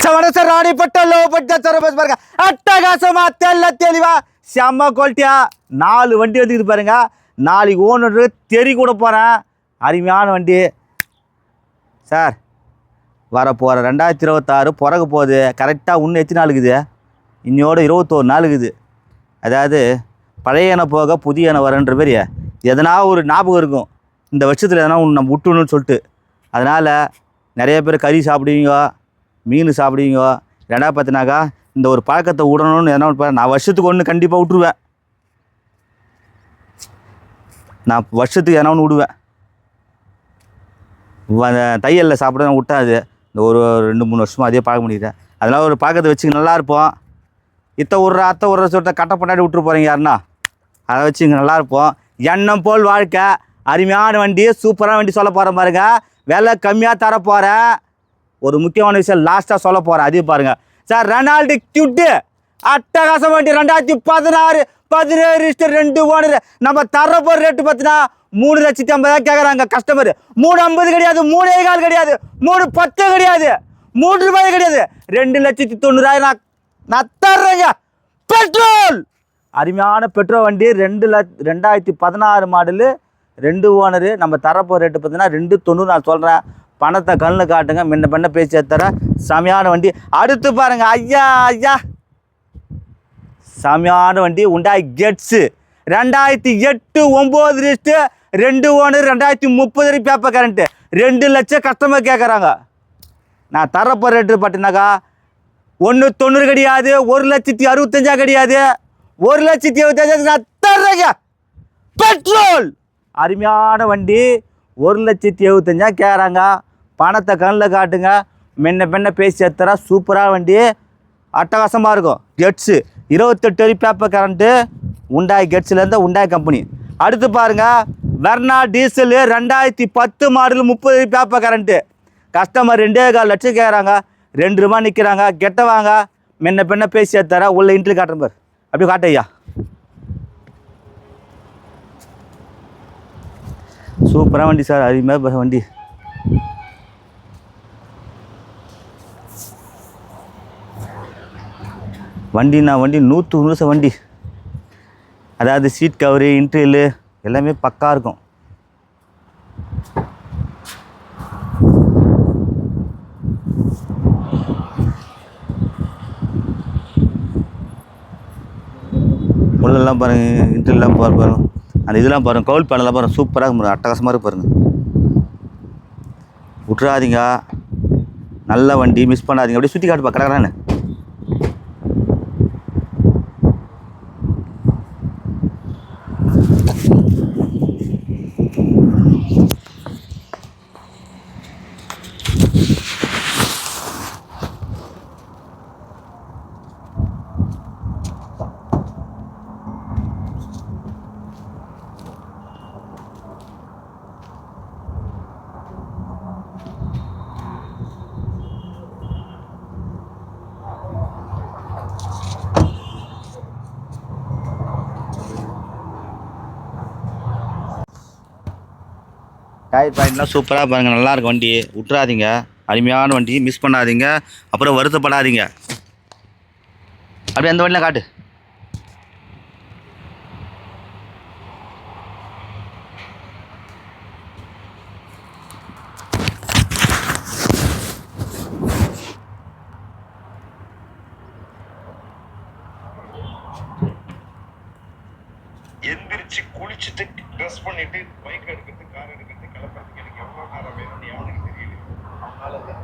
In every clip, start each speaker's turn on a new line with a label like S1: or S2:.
S1: சவணச low லோபட்ட சரபஸ் பாருங்க அட்டகாசமா தெல்ல தெளிவா செம்ம குவாலிட்டியா நாலு வண்டி வந்துக்குது பாருங்க நாளைக்கு ஓனர் தெரி கூட போகிறேன் அருமையான வண்டி சார் வர போகிற ரெண்டாயிரத்தி இருபத்தாறு பிறகு போகுது கரெக்டாக இன்னும் எத்தனை நாள் இருக்குது இன்னையோட இருபத்தோரு நாள் இருக்குது அதாவது பழைய எண்ணெய் போக புதிய எண்ணெய் வரன்ற மாதிரி எதனா ஒரு ஞாபகம் இருக்கும் இந்த வருஷத்தில் எதனா ஒன்று நம்ம விட்டுணும்னு சொல்லிட்டு அதனால் நிறைய பேர் கறி சாப்பிடுவீங்க மீன் சாப்பிடுவீங்க. ரெண்டா பார்த்தினாக்கா இந்த ஒரு பழக்கத்தை விடணும்னு எதனா ஒன்று நான் வருஷத்துக்கு ஒன்று கண்டிப்பாக விட்டுருவேன். நான் வருஷத்துக்கு எதனா ஒன்று விடுவேன். அந்த தையலில் சாப்பிட நான் விட்டாது இந்த ஒரு ரெண்டு மூணு வருஷமாக அதே பழக்கம் பண்ணிக்கிறேன். அதனால் ஒரு பழக்கத்தை வச்சுக்க நல்லா இருப்போம். இத்த ஒரு அத்தை ஒரு சொல்லிட்ட கட்டை பண்ணாடி விட்டுரு போகிறீங்க யாருன்னா? அதை வச்சு இங்கே நல்லா இருப்போம். எண்ணம் போல் வாழ்க்கை. அருமையான வண்டி சூப்பரான வண்டி சொல்ல போகிற பாருங்க. விலை கம்மியாக தர போகிறேன் ஒரு முக்கியமான விஷயம் லாஸ்ட்டாக சொல்ல போகிறேன் அதையும் பாருங்கள் சார் ரெனால்டு கியூட்டு அட்டகாசம் வண்டி ரெண்டாயிரத்தி பதினாறு பதினேழு ரெண்டு ஓனர் நம்ம தரப்போகிற ரேட்டு பார்த்தீங்கன்னா மூணு லட்சத்தி ஐம்பதாயிரம் கேட்குறாங்க கஸ்டமர் மூணு ஐம்பது கிடையாது மூணே ஏகால் கிடையாது மூணு பத்து கிடையாது மூன்று ரூபாய் கிடையாது. ரெண்டு லட்சத்தி தொண்ணூறாயிரம் நான் நான் தர்றேங்க. பெட்ரோல்! அருமையான பெட்ரோல் வண்டி ரெண்டு லட்ச ரெண்டாயிரத்தி பதினாறு மாடலு ரெண்டு ஓனரு நம்ம தரப்போ ரேட்டு பார்த்தீங்கன்னா ரெண்டு தொண்ணூறு நான் சொல்கிறேன் பணத்தை கண்ணு காட்டுங்க. முன்ன பண்ண பேசி தரேன் செமையான வண்டி. அடுத்து பாருங்க. ஐயா ஐயா. செமையான வண்டி உண்டாய் கெட்ஸு ரெண்டாயிரத்தி எட்டு ஒம்பது லிஸ்ட்டு ரெண்டு ஓனர் ரெண்டாயிரத்தி முப்பது வரைக்கும் பேப்பர் கரண்ட்டு ரெண்டு லட்சம் கஸ்டமர் கேட்குறாங்க நான் தரப்போ ரேட்டு பார்த்தீங்கன்னாக்கா ஒன்று தொண்ணூறு கிடையாது ஒரு லட்சத்தி அறுபத்தஞ்சா கிடையாது. ஒரு லட்சத்தி எழுபத்தஞ்சா நான் தர்றேங்க. பெட்ரோல் அருமையான வண்டி. ஒரு லட்சத்தி எழுபத்தஞ்சா கேட்குறாங்க பணத்தை கண்ணில் காட்டுங்க. மென்ன பெண்ண பேசி எடுத்துறா சூப்பராக வண்டி. அட்டகாசமாக இருக்கும். கெட்ஸு இருபத்தெட்டு வரி பேப்பர் கரண்ட்டு உண்டாய் கெட்ஸ்லேருந்து உண்டாய் கம்பெனி அடுத்து பாருங்கள் வெர்னா டீசலு ரெண்டாயிரத்தி பத்து மாடல் முப்பது வரி பேப்பர் கரண்ட்டு கஸ்டமர் ரெண்டே கால் லட்சம் கேட்குறாங்க ரெண்டு ரூபா நிற்கிறாங்க கெட்ட வாங்க. மென்ன பெண்ண பேசி எடுத்தாரா உள்ள இன்ட்ரி காட்டுறேன் பாரு. அப்படி காட்டையா ஐயா. சூப்பராக வண்டி சார். அதிகமாக வண்டி. வண்டினா வண்டி நூற்று நூறு வண்டி. அதாவது சீட் கவரு இன்ட்ரியலு எல்லாமே பக்கா இருக்கும். உள்ளெல்லாம் பாருங்கள் இன்ட்ரியெல்லாம் பாரு பாருங்க அந்த இதெல்லாம் பாருங்கள் கவுல் பேனெல்லாம் பாருங்கள் சூப்பராக இருக்கும் அட்டகாசமாக இருக்கு பாருங்கள் விட்றாதீங்க நல்ல வண்டி மிஸ் பண்ணாதீங்க. அப்படியே சுற்றி காட்டுப்பா கடற்கறான்னு டயர் பாயிண்ட்லாம் சூப்பராக பாருங்கள் நல்லாயிருக்கும் வண்டி. விட்றாதீங்க அருமையான வண்டி. மிஸ் பண்ணாதீங்க. அப்புறம் வருத்தப்படாதீங்க. அப்படியே அந்த வண்டியில் காட்டு.
S2: எந்திரிச்சு குளிச்சுட்டு ட்ரெஸ் பண்ணிட்டு பைக் எடுக்கிறது கார் எடுக்கிறது கிளம்புறதுக்கு எனக்கு எவ்வளவு நேரம் வேணும்னு யாருக்கு தெரியல அதனால தான்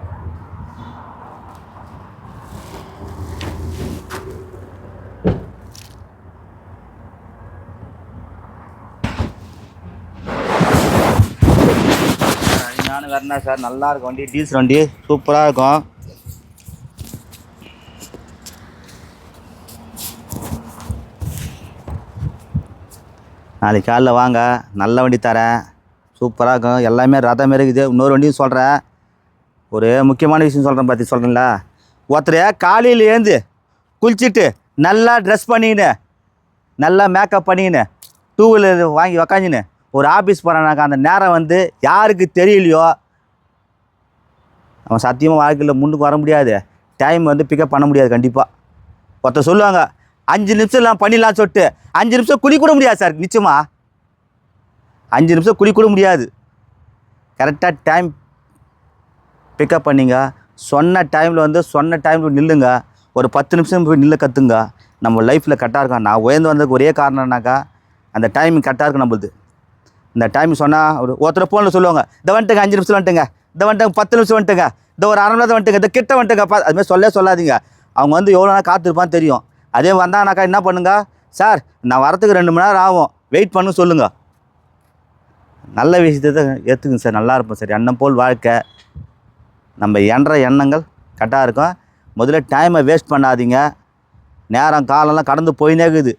S1: அருமையான சார் நல்லா இருக்கும். வண்டி டீசல் வண்டி சூப்பராக இருக்கும். நாளைக்கு காலைல வாங்க. நல்ல வண்டி தரேன். சூப்பராக இருக்கும். எல்லாமே ரதம் மாரி இருக்குது. இன்னொரு வண்டியும் சொல்கிறேன் ஒரு முக்கியமான விஷயம் சொல்கிறேன் பார்த்து சொல்கிறேன்ல ஒருத்தர் காலையில் ஏந்து குளிச்சுட்டு நல்லா ட்ரெஸ் பண்ணிக்கின்னு நல்லா மேக்கப் பண்ணிக்கின்னு டூ வீலர் வாங்கி உக்காந்துன்னு ஒரு ஆஃபீஸ் போகிறானாக்கா அந்த நேரம் வந்து யாருக்கு தெரியலையோ அவன் சத்தியமாக வாழ்க்கையில் முன்னுக்கு வர முடியாது. டைம் வந்து பிக்கப் பண்ண முடியாது கண்டிப்பாக ஒருத்தர் சொல்லுவாங்க அஞ்சு நிமிஷம் எல்லாம் பண்ணிடலாம் சொல்லிட்டு அஞ்சு நிமிஷம் குளி கூட முடியாது சார் நிச்சயமா? அஞ்சு நிமிஷம் குளி கூட முடியாது. கரெக்டாக டைம் பிக்கப் பண்ணிங்க. சொன்ன டைமில் வந்து சொன்ன டைமில் நில்லுங்க. ஒரு பத்து நிமிஷம் போய் நில்ல கற்றுங்க நம்ம லைஃப்பில் கரெக்டாக இருக்கும் நான் உயர்ந்து வந்ததுக்கு ஒரே காரணம்னாக்கா அந்த டைமிங் கரெக்டாக இருக்கும் நம்மளுது. இந்த டைம் சொன்னால் ஒரு ஒருத்தர் ஃபோனில் சொல்லுவாங்க இந்த வந்துட்டுங்க அஞ்சு நிமிஷம் வந்துட்டுங்க. இந்த வந்துட்டுங்க பத்து நிமிஷம் வந்துட்டுங்க. இந்த ஒரு அரை மணி நேரம் வந்துட்டுங்க இந்த கிட்ட வந்துட்டுங்க பா அதுமாதிரி சொல்லவே சொல்லாதீங்க. அவங்க வந்து எவ்வளோ நேரம் காத்திருப்பான்னு தெரியும். அதே வந்தானாக்கா என்ன பண்ணுங்க? சார் நான் வரத்துக்கு ரெண்டு மணி நேரம் ஆகும். வெயிட் பண்ணு சொல்லுங்கள் நல்ல விஷயத்தை தான் ஏற்றுக்குங்க சார். நல்லா இருப்போம் சார். எண்ணம் போல் வாழ்க்கை. நம்ம எண்ற எண்ணங்கள் கரெக்டாக இருக்கும். முதல்ல டைமை வேஸ்ட் பண்ணாதீங்க. நேரம் காலம்லாம் கடந்து போயினே இருக்குது.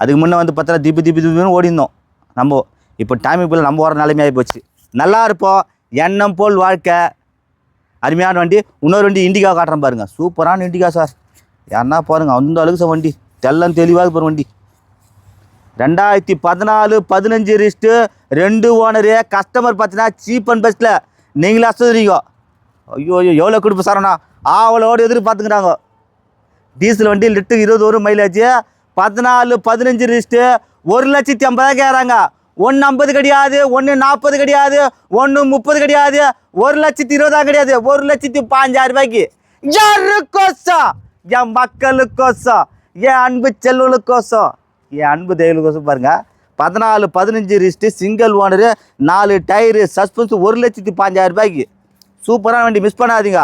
S1: அதுக்கு முன்னே வந்து பார்த்தா திப்பு திப்பு திப்புன்னு ஓடிந்தோம் நம்ம இப்போ டைமுக்குள்ளே நம்ம வர நிலைமையாகி போச்சு. நல்லா இருப்போம். எண்ணம் போல் வாழ்க்கை. அருமையான வண்டி. இன்னொரு வண்டி இண்டிகா காட்டுறேன் பாருங்க. சூப்பரான இண்டிகா சார். யாருன்னா பாருங்கள் அந்த அளவுக்கு சார் வண்டி. தெல்லம் தெளிவாக போகிற வண்டி. ரெண்டாயிரத்தி பதினாலு பதினஞ்சு ரிஸ்ட்டு ரெண்டு ஓனரு கஸ்டமர் பார்த்தீங்கன்னா சீப் அண்ட் பெஸ்ட்டில் நீங்களே அசதுறீங்க ஐயோ ஐயோ எவ்வளோ கொடுப்பு சாரண்ணா ஆவலோடு எதிர்பார்த்துக்கிறாங்க. டீசல் வண்டி லிட்டருக்கு இருபது ஒரு மைலேஜ் பதினாலு பதினஞ்சு ரிஸ்ட்டு ஒரு லட்சத்தி ஐம்பதாக கேட்குறாங்க. ஒன்று ஐம்பது கிடையாது ஒன்று நாற்பது கிடையாது ஒன்று முப்பது கிடையாது ஒரு லட்சத்தி இருபதா கிடையாது ஒரு லட்சத்தி பாஞ்சாயிரம் ரூபாய்க்கு. யாருக்கோசம் என் மக்களுக்கோசம் என் அன்பு செல்வலுக்கோசம் என் அன்பு தெய்வலுக்கோசம் பாருங்க. பதினாலு பதினஞ்சு ரிஸ்ட்டு சிங்கிள் ஓனரு நாலு டயரு சஸ்பென்ஸ் ஒரு லட்சத்தி பாஞ்சாயிரம் ரூபாய்க்கு. சூப்பரான வண்டி மிஸ் பண்ணாதீங்க.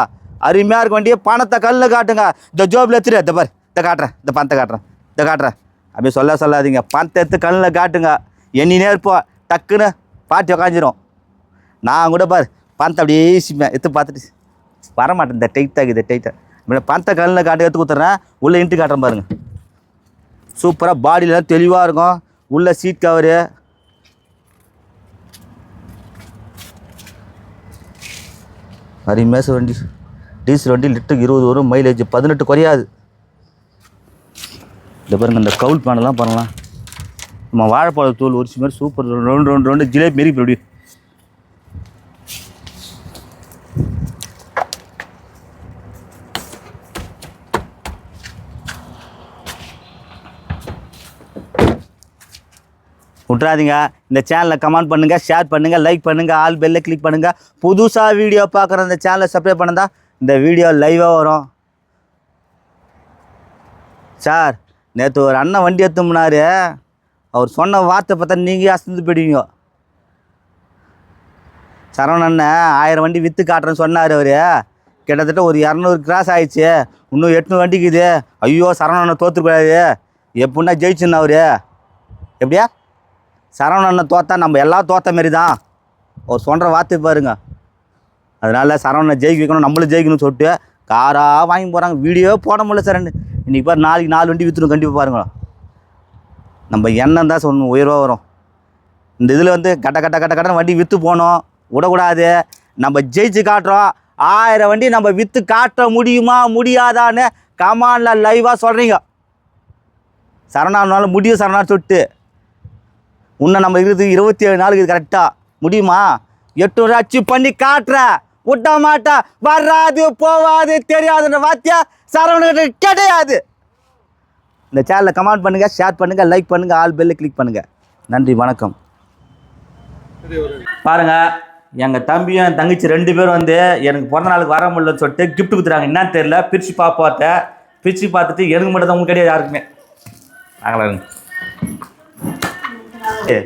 S1: அருமையாக இருக்க வண்டியை பணத்தை கல்லில் காட்டுங்க. இந்த ஜோபில் எடுத்துரு இந்த பாரு இந்த காட்டுறேன் இந்த பணத்தை காட்டுறேன் இந்த காட்டுறேன். அப்படி சொல்ல சொல்லாதீங்க. பணத்தை எடுத்து கல்லில் காட்டுங்க. எண்ணினே இருப்போம் டக்குன்னு பாட்டி உக்காஞ்சிரும் நான் கூட பாரு பணத்தை அப்படியே சிப்பேன் எடுத்து பார்த்துட்டு வரமாட்டேன். இந்த டைட்டாக இது டைட்டாக பணத்தை கல்லில் காட்டு எடுத்து கொடுத்துட்றேன் உள்ளே இன்ட்டு காட்டுறேன் பாருங்க. சூப்பராக பாடியெலாம் தெளிவாக இருக்கும். உள்ள சீட் கவரு அருமையாக வண்டி. டீசல் வண்டி லிட்டருக்கு இருபது வரும் மைலேஜ் பதினெட்டு குறையாது. இந்த பாருங்க இந்த கவுல் பேனெல்லாம் பண்ணலாம் நம்ம வாழைப்பழ தூள் உரிச்சு மாதிரி சூப்பர் ரெண்டு ரெண்டு ரெண்டு ஜிலேபி மாரி இப்படி விட்றாதீங்க இந்த சேனலை கமெண்ட் பண்ணுங்கள் ஷேர் பண்ணுங்கள் லைக் பண்ணுங்கள் ஆல் பெல்லை கிளிக் பண்ணுங்கள் புதுசாக வீடியோ பார்க்குற இந்த சேனலை சப்ஸ்கிரைப் பண்ணதா? இந்த வீடியோ லைவாக வரும். சார் நேற்று ஒரு அண்ணன் வண்டி எடுத்தோம்னாரு அவர் சொன்ன வார்த்தை பார்த்தா நீங்கள் அசந்து போயிடுவீங்க. சரவணண்ண ஆயிரம் வண்டி விற்று காட்டுறேன்னு சொன்னார் அவர். கிட்டத்தட்ட ஒரு இரநூறு கிராஸ் ஆயிடுச்சு. இன்னும் எட்நூறு வண்டிக்குது ஐயோ சரவண தோற்றுக்கூடாது எப்படின்னா ஜெயிச்சுன்னு அவர். எப்படியா? சரவண தோத்தா நம்ம எல்லாம் தோத்த மாரி தான் அவர் சொல்கிற வார்த்தை பாருங்க. அதனால் சரவணனை ஜெயிக்க வைக்கணும் நம்மளும் ஜெயிக்கணும்னு சொல்லிட்டு காராக வாங்கி போகிறாங்க வீடியோ போட முடியல சார் இன்றைக்கி பாரு நாளைக்கு நாலு வண்டி விற்றுணும் கண்டிப்பாக பாருங்களா நம்ம எண்ணம் தான் சொல்லணும் உயர்வாக வரும். இந்த இதில் வந்து கட்ட கட்ட கட்ட கட்ட வண்டி விற்று போகணும் விடக்கூடாது. நம்ம ஜெயிச்சு காட்டுறோம். ஆயிரம் வண்டி நம்ம விற்று காட்ட முடியுமா முடியாதான்னு கமானில் லைவாக சொல்கிறீங்க சரணானாலும் முடியும் சரணா சொல்லிட்டு. இன்னும் நம்ம இருக்குது இருபத்தி ஏழு நாளுக்கு இது கரெக்டாக முடியுமா? எட்டு எட்நூறு அச்சீவ் பண்ணி காட்டுற. விட்ட மாட்டா வராது போவாது தெரியாதுன்ற வாத்தியா சரவணகிட்ட கிடையாது இந்த சேனலை கமெண்ட் பண்ணுங்கள் ஷேர் பண்ணுங்கள் லைக் பண்ணுங்கள் ஆல் பெல்லை கிளிக் பண்ணுங்கள் நன்றி வணக்கம். பாருங்க எங்கள் தம்பியும் என் தங்கச்சி ரெண்டு பேரும் வந்து எனக்கு பிறந்த நாளுக்கு வர முடியலன்னு சொல்லிட்டு gift கொடுத்துறாங்க என்னன்னு தெரியல பிரித்து பார்ப்போத்த பிரித்து பார்த்துட்டு எனக்கு மட்டும் தான் கிடையாது யாருக்குமே. ஏ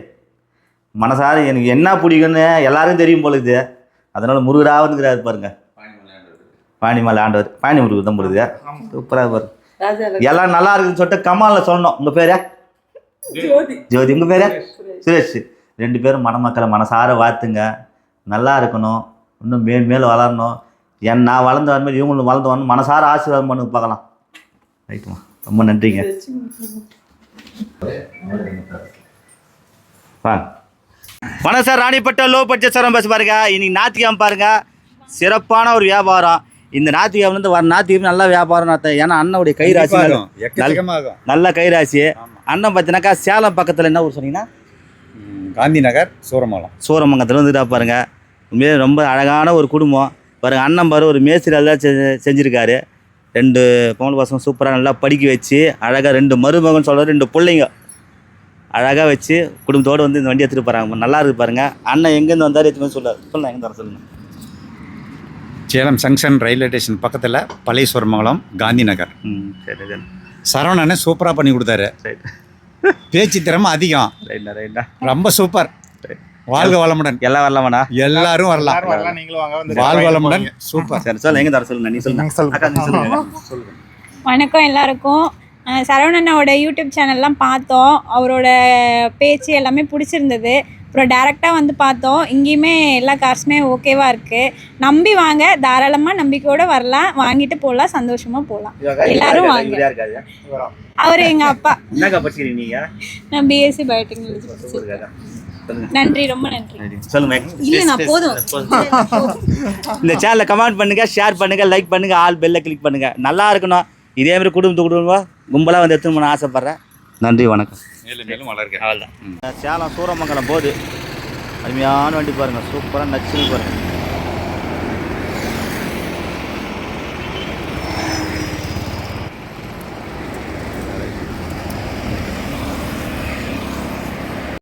S1: மனசார எனக்கு என்ன பிடிக்கும்னு எல்லாருக்கும் தெரியும் போல இது அதனால முருகரா வந்துக்கிறாரு பாருங்க. பாணிமலை ஆண்டவர். பாணி முருகர் தான் போடுது சூப்பராக பாரு. எல்லாம் நல்லா இருக்குன்னு சொல்லிட்டு கமாலில் சொல்லணும். உங்கள் பேர்?
S3: ஜோதி.
S1: ஜோதி. உங்கள் பேர்? சுரேஷ். ரெண்டு பேரும் மணமக்களை மனசார வாழ்த்துங்க. நல்லா இருக்கணும். இன்னும் மேல் மேல் வளரணும். என் நான் வளர்ந்து வர மாதிரி இவங்களும் வளர்ந்து வரணும். மனசார ஆசீர்வாதம் பண்ணி பார்க்கலாம். ரைட்டுமா ரொம்ப நன்றிங்க. வாங்க வணக்கம் sir. Ranipet low budget sir bus பாருங்க. இன்னைக்கு ஞாயிற்றுக்கிழமை பாருங்க. சிறப்பான ஒரு வியாபாரம். இந்த வந்து வர ஞாயிற்றுக்கிழமை நல்ல வியாபாரம் அர்த்தம். ஏன்னா அண்ணனுடைய கைராசி நல்ல- கைராசி. அண்ணன் பார்த்தீங்கன்னாக்கா சேலம் பக்கத்தில் என்ன ஊர் சொன்னீங்கன்னா?
S4: காந்தி நகர் சூரமங்கலம்.
S1: சூரமங்கலத்தில் வந்துட்டா பாருங்க. உண்மையிலே ரொம்ப அழகான ஒரு குடும்பம். பாருங்க அண்ணன் பாரு ஒரு மேஸ்திரி எல்லாம் செஞ்சிருக்காரு. ரெண்டு பொம்பளை பசங்க சூப்பராக நல்லா படிக்க வச்சு அழகாக ரெண்டு மருமகன் சொல்கிற ரெண்டு பிள்ளைங்க. அழகாக வச்சு குடும்பத்தோடு வந்து இந்த வண்டி எடுத்துகிட்டு போகிறாங்க நல்லா இருக்கு பாருங்க. அண்ணன் எங்கேருந்து வந்தார் எதுவுமே சொல்லார் சொல்லுங்க எங்கே வர சொல்லுங்கள்
S3: சேலம் ஜங்ஷன் ரயில்வே ஸ்டேஷன் பக்கத்தில் பழையஸ்வரமங்கலம் காந்தி நகர்
S1: ம் சரி சரி.
S3: சரவணனே சூப்பராக பண்ணி கொடுத்தாரு.
S1: ரைட்
S3: பேச்சு திறமை அதிகம். ரொம்ப சூப்பர் வாழ்க வளமுடன்.
S1: எல்லாம் வரலாமாண்ணா?
S3: எல்லாரும் வரலாம்.
S4: எல்லாரும் வரலாம் நீங்களும் வாங்க வந்து
S3: வாழ்க வளமுடன். சூப்பர்
S1: சரி சொல்லுங்க எங்கே தர சொல்லுங்க நீ சொல்லுங்க.
S5: வணக்கம் எல்லாருக்கும். சரவணனோட யூடியூப் சேனல்லாம் பார்த்தோம். அவரோட பேச்சு எல்லாமே பிடிச்சிருந்தது. அப்புறம் டேரெக்டாக வந்து பார்த்தோம். இங்கேயுமே எல்லா கார்ஸுமே ஓகேவா இருக்குது நம்பி வாங்க. தாராளமாக நம்பிக்கையோட வரலாம். வாங்கிட்டு போகலாம் சந்தோஷமாக போகலாம் எல்லாரும் வாங்க. அவர் எங்கள் அப்பா. நான் பிஎஸ்சி பயோடெக்னாலஜி நன்றி. ரொம்ப நன்றி.
S1: சொல்லுங்க.
S5: இல்லை நான் போதும்.
S1: இந்த சேனலை கமெண்ட் பண்ணுங்க ஷேர் பண்ணுங்க லைக் பண்ணுங்க ஆல் பெல்ல கிளிக் பண்ணுங்க. நல்லா இருக்கணும். இதே மாதிரி குடும்பத்து குடும்பம் கும்பலாக வந்து எடுத்துன்னு போன ஆசைப்பட்றேன். நன்றி வணக்கம்.
S3: மேலும் மேலும் வளர்க.
S1: அவ்வளோதான் சேலம் சூரமங்கலம் போகுது அருமையான வண்டி பாருங்க. சூப்பராக நச்சுன்னு பாருங்க.